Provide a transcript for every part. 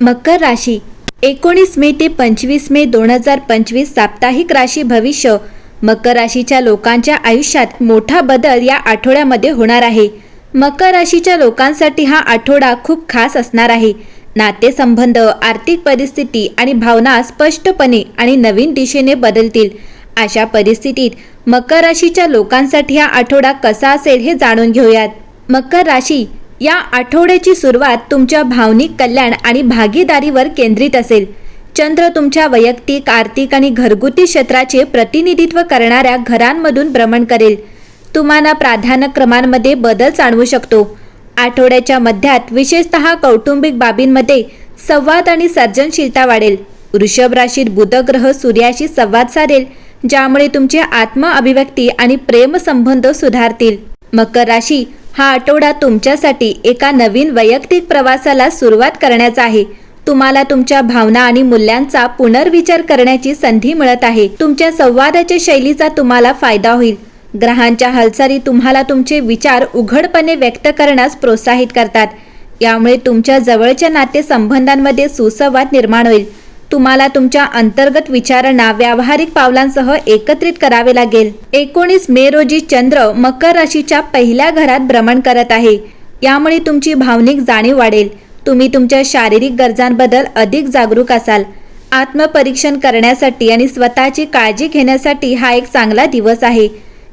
मकर राशी एकोणीस मे ते पंचवीस मे दोन हजार पंचवीस साप्ताहिक राशी भविष्य. मकर राशीच्या लोकांच्या आयुष्यात मोठा बदल या आठवड्यामध्ये होणार आहे. मकर राशीच्या लोकांसाठी हा आठवडा खूप खास असणार आहे. नातेसंबंध आर्थिक परिस्थिती आणि भावना स्पष्टपणे आणि नवीन दिशेने बदलतील. अशा परिस्थितीत मकर राशीच्या लोकांसाठी हा आठवडा कसा असेल हे जाणून घेऊयात. मकर राशी या आठवड्याची सुरुवात तुमच्या भावनिक कल्याण आणि भागीदारीवर केंद्रित असेल. चंद्र तुमच्या वैयक्तिक आर्थिक आणि घरगुती क्षेत्राचे प्रतिनिधित्व करणाऱ्या घरांमधून भ्रमण करेल. तुम्हाला प्राधान्यक्रमांमध्ये बदल जाणवू शकतो. आठवड्याच्या मध्यात विशेषतः कौटुंबिक बाबींमध्ये संवाद आणि सर्जनशीलता वाढेल. वृषभ राशीत बुधग्रह सूर्याशी संवाद साधेल ज्यामुळे तुमचे आत्म अभिव्यक्ती आणि प्रेमसंबंध सुधारतील. मकर राशी हा आठवडा तुमच्यासाठी एका नवीन वैयक्तिक प्रवासाला सुरुवात करण्याचा आहे. तुम्हाला तुमच्या भावना आणि मूल्यांचा पुनर्विचार करण्याची संधी मिळत आहे. तुमच्या संवादाच्या शैलीचा तुम्हाला फायदा होईल. ग्रहांच्या हालचाली तुम्हाला तुमचे विचार उघडपणे व्यक्त करण्यास प्रोत्साहित करतात. यामुळे तुमच्या जवळच्या नातेसंबंधांमध्ये सुसंवाद निर्माण होईल. तुम्हाला तुमच्या अंतर्गत विचारांना व्यावहारिक पावलांसह एकत्रित करावे लागेल. एकोणीस मे रोजी चंद्र मकर राशीच्या पहिल्या घरात भ्रमण करत आहे. यामुळे तुमची भावनिक जाणीव वाढेल. तुम्ही तुमच्या शारीरिक गरजांबद्दल अधिक जागरूक असाल. आत्मपरीक्षण करण्यासाठी आणि स्वतःची काळजी घेण्यासाठी हा एक चांगला दिवस आहे.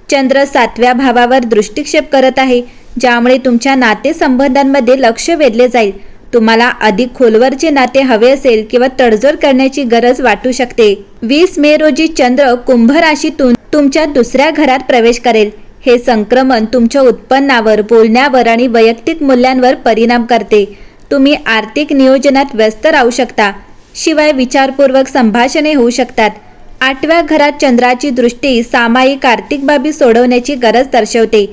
चंद्र सातव्या भावावर दृष्टिक्षेप करत आहे ज्यामुळे तुमच्या नातेसंबंधांमध्ये लक्ष वेधले जाईल. तुम्हाला अधिक खोलवरचे नाते हवे असेल किंवा तडजोड करण्याची गरज वाटू शकते. वीस मे रोजी चंद्र कुंभ राशीतून तुमच्या दुसऱ्या घरात प्रवेश करेल. हे संक्रमण तुमच्या उत्पन्नावर बोलण्यावर आणि वैयक्तिक मूल्यांवर परिणाम करते. तुम्ही आर्थिक नियोजनात व्यस्त राहू शकता. शिवाय विचारपूर्वक संभाषणे होऊ शकतात. आठव्या घरात चंद्राची दृष्टी सामायिक आर्थिक बाबी सोडवण्याची गरज दर्शवते.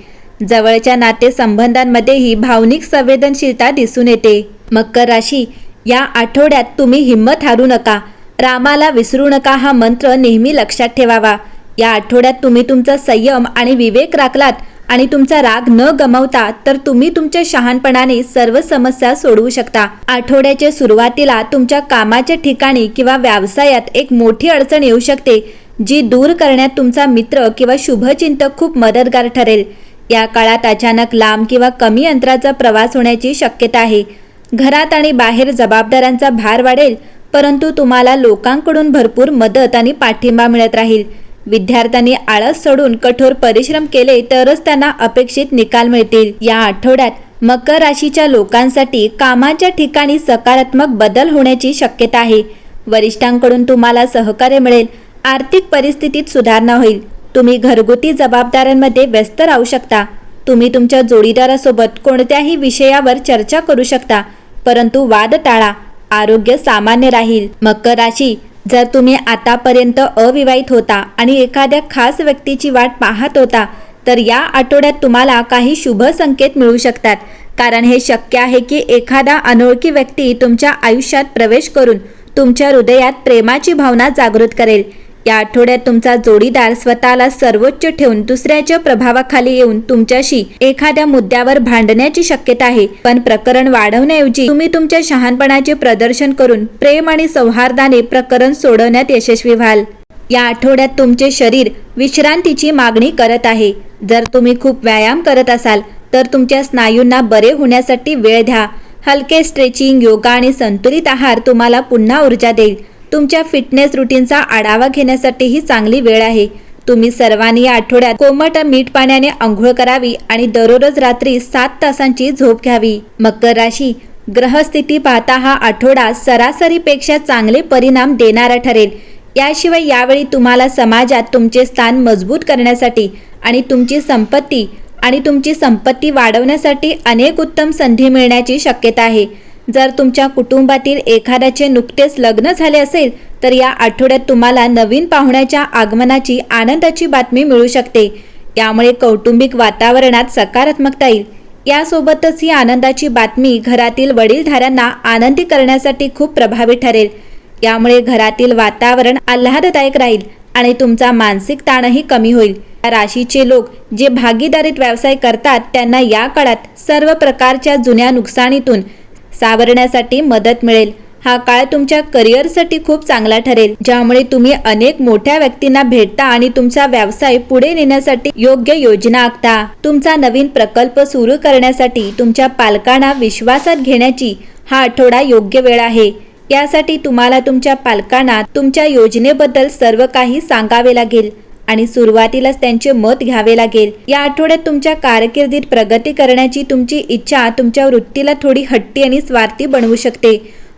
जवळच्या नातेसंबंधांमध्येही भावनिक संवेदनशीलता दिसून येते. मकर राशी या आठवड्यात तुम्ही हिंमत हारू नका. रामाला विसरू नका हा मंत्र नेहमी लक्षात ठेवावा. या आठवड्यात तुम्ही तुमचा संयम आणि विवेक राखलात आणि तुमचा राग न गमावता तर तुम्ही तुमच्या शहाणपणाने सर्व समस्या सोडवू शकता. आठवड्याच्या सुरुवातीला तुमच्या कामाच्या ठिकाणी किंवा व्यवसायात एक मोठी अडचण येऊ शकते जी दूर करण्यात तुमचा मित्र किंवा शुभचिंतक खूप मदतगार ठरेल. या काळात अचानक लांब किंवा कमी अंतराचा प्रवास होण्याची शक्यता आहे. घरात आणि बाहेर जबाबदाऱ्यांचा भार वाढेल परंतु तुम्हाला लोकांकडून भरपूर मदत आणि पाठिंबा मिळत राहील. विद्यार्थ्यांनी आळस सोडून कठोर परिश्रम केले तरच त्यांना अपेक्षित निकाल मिळतील. या आठवड्यात मकर राशीच्या लोकांसाठी कामाच्या ठिकाणी सकारात्मक बदल होण्याची शक्यता आहे. वरिष्ठांकडून तुम्हाला सहकार्य मिळेल आर्थिक परिस्थितीत सुधारणा होईल. तुम्ही घरगुती जबाबदाऱ्यांमध्ये व्यस्त राहू शकता. तुम्ही तुमच्या जोडीदारासोबत कोणत्याही विषयावर चर्चा करू शकता. परंतु वाद टाळा आरोग्य सामान्य राहील. मकर राशी जर तुम्ही आतापर्यंत अविवाहित होता आणि एखाद्या खास व्यक्तीची वाट पाहत होता तर या आठवड्यात तुम्हाला काही शुभ संकेत मिळू शकतात. कारण हे शक्य आहे की एखादा अनोळखी व्यक्ती तुमच्या आयुष्यात प्रवेश करून तुमच्या हृदयात प्रेमाची भावना जागृत करेल. या आठवड्यात तुमचा जोडीदार स्वतःला सर्वोच्च ठेवून दुसऱ्याच्या प्रभावाखाली येऊन तुमच्याशी एखाद्या मुद्द्यावर भांडण्याची शक्यता आहे. पण प्रकरण वाढवण्याऐवजी तुम्ही तुमच्या शहाणपणाचे प्रदर्शन करून प्रेम आणि सौहार्दाने प्रकरण सोडवण्यात यशस्वी व्हाल. या आठवड्यात तुमचे शरीर विश्रांतीची मागणी करत आहे. जर तुम्ही खूप व्यायाम करत असाल तर तुमच्या स्नायूंना बरे होण्यासाठी वेळ द्या. हलके स्ट्रेचिंग योगा आणि संतुलित आहार तुम्हाला पुन्हा ऊर्जा देईल. तुमच्या फिटनेस रुटीनचा आढावा घेण्यासाठी ही चांगली वेळ आहे. तुम्ही सर्वांनी या आठवड्यात कोमट मीठ पाण्याने आंघोळ करावी आणि दररोज रात्री सात तासांची झोप घ्यावी. मकर राशी ग्रहस्थिती पाहता हा आठवडा सरासरीपेक्षा चांगले परिणाम देणारा ठरेल. याशिवाय यावेळी तुम्हाला समाजात तुमचे स्थान मजबूत करण्यासाठी आणि तुमची संपत्ती आणि तुमची संपत्ती वाढवण्यासाठी अनेक उत्तम संधी मिळण्याची शक्यता आहे. जर तुमच्या कुटुंबातील एखाद्याचे नुकतेच लग्न झाले असेल तर या आठवड्यात तुम्हाला नवीन पाहुण्याच्या आगमनाची आनंदाची बातमी मिळू शकते. यामुळे कौटुंबिक वातावरणात सकारात्मकता येईल. यासोबतच ही आनंदाची बातमी घरातील वडीलधाऱ्यांना आनंदी करण्यासाठी खूप प्रभावी ठरेल. यामुळे घरातील वातावरण आल्हाददायक राहील आणि तुमचा मानसिक ताणही कमी होईल. या राशीचे लोक जे भागीदारीत व्यवसाय करतात त्यांना या काळात सर्व प्रकारच्या जुन्या नुकसानीतून सावरण्यासाठी मदत मिळेल. हा काळ तुमच्या करिअरसाठी खूप चांगला ठरेल. ज्यामुळे तुम्ही अनेक मोठ्या व्यक्तींना भेटता आणि तुमचा व्यवसाय पुढे नेण्यासाठी योग्य योजना आखता. तुमचा नवीन प्रकल्प सुरू करण्यासाठी तुमच्या पालकांना विश्वासात घेण्याची हा आठवडा योग्य वेळ आहे. यासाठी तुम्हाला तुमच्या पालकांना तुमच्या योजनेबद्दल सर्व काही सांगावे लागेल. आणि सुरुवातीलाच त्यांचे मत घ्यावे लागेल. या आठवड्यात तुमच्या कारकिर्दीत प्रगती करण्याची तुमची इच्छा तुमच्या वृत्तीला थोडी हट्टी आणि स्वार्थी बनवू शकते.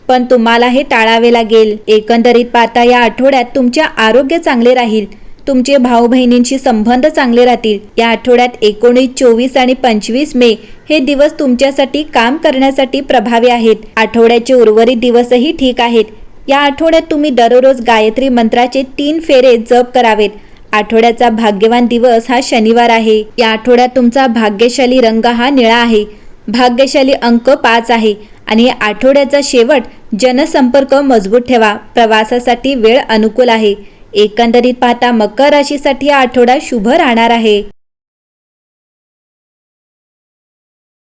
पण तुम्हाला हे टाळावे लागेल. एकंदरीत पाहता या आठवड्यात तुमचे आरोग्य चांगले राहील. तुमचे भाऊ बहिणींशी संबंध चांगले राहतील. या आठवड्यात एकोणीस चोवीस आणि पंचवीस मे हे दिवस तुमच्यासाठी काम करण्यासाठी प्रभावी आहेत. आठवड्याचे उर्वरित दिवसही ठीक आहेत. या आठवड्यात तुम्ही दररोज गायत्री मंत्राचे तीन फेरे जप करावेत. आठवड्याचा भाग्यवान दिवस हा शनिवार आहे. या आठवड्यात तुमचा भाग्यशाली रंग हा निळा आहे. भाग्यशाली अंक पाच आहे आणि या आठवड्याचा शेवट जनसंपर्क मजबूत ठेवा. प्रवासासाठी वेळ अनुकूल आहे. एकंदरीत पाहता मकर राशीसाठी हा आठवडा शुभ राहणार आहे.